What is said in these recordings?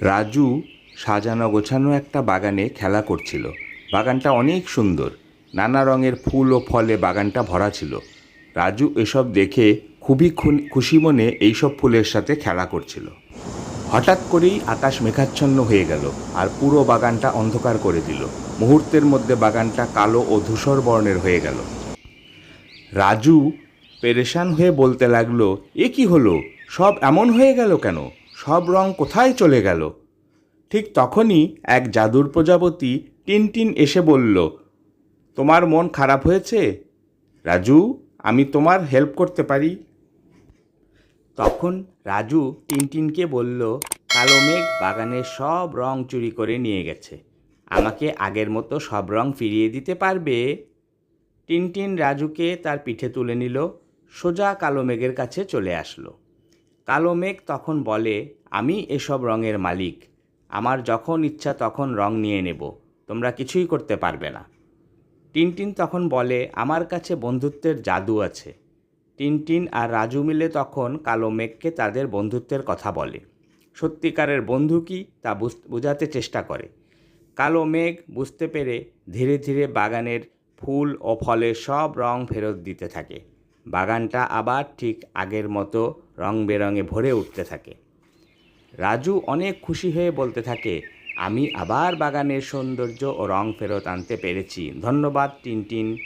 রাজু সাজানো গোছানো একটা বাগানে খেলা করছিল। বাগানটা অনেক সুন্দর। নানা রঙের ফুল ও ফলে বাগানটা ভরা ছিল। রাজু এসব দেখে খুবই খুশি মনে এইসব ফুলের সাথে খেলা করছিল। হঠাৎ করেই আকাশ মেঘাচ্ছন্ন হয়ে গেল আর পুরো বাগানটা অন্ধকার করে দিল। মুহূর্তের মধ্যে বাগানটা কালো ও ধূসর বর্ণের হয়ে গেল। রাজু পেরেশান হয়ে বলতে লাগল, এ কি হলো? সব এমন হয়ে গেল কেন? সব রং কোথায় চলে গেল? ঠিক তখনই এক জাদুর প্রজাপতি টিনটিন এসে বলল, তোমার মন খারাপ হয়েছে? রাজু, আমি তোমার হেল্প করতে পারি? তখন রাজু টিনটিনকে বলল, কালো মেঘ বাগানের সব রং চুরি করে নিয়ে গেছে। আমাকে আগের মতো সব রং ফিরিয়ে দিতে পারবে? টিনটিন রাজুকে তার পিঠে তুলে নিল, সোজা কালো মেঘের কাছে চলে আসলো। কালো মেঘ তখন বলে, আমি এসব রঙের মালিক। আমার যখন ইচ্ছা তখন রং নিয়ে নেব। তোমরা কিছুই করতে পারবে না। টিনটিন তখন বলে, আমার কাছে বন্ধুত্বের জাদু আছে। টিনটিন আর রাজু মিলে তখন কালো মেঘকে তাদের বন্ধুত্বের কথা বলে। সত্যিকারের বন্ধু কি তা বুঝ- বোঝাতে চেষ্টা করে। কালো মেঘ বুঝতে পেরে ধীরে ধীরে বাগানের ফুল ও ফলের সব রং ফেরত দিতে থাকে। বাগানটা আবার ঠিক আগের মতো রং বেরঙে ভরে উঠতে থাকে। রাজু অনেক খুশি হয়ে বলতে থাকে, আমি আবার বাগানের সৌন্দর্য ও রং ফেরত আনতে পেরেছি। ধন্যবাদ, টিনটিন।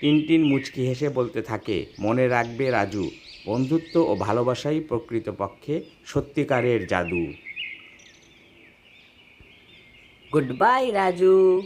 টিনটিন মুচকি হেসে বলতে থাকে, মনে রাখবে রাজু, বন্ধুত্ব ও ভালোবাসাই প্রকৃতপক্ষে সত্যিকারের জাদু। Good bye Raju.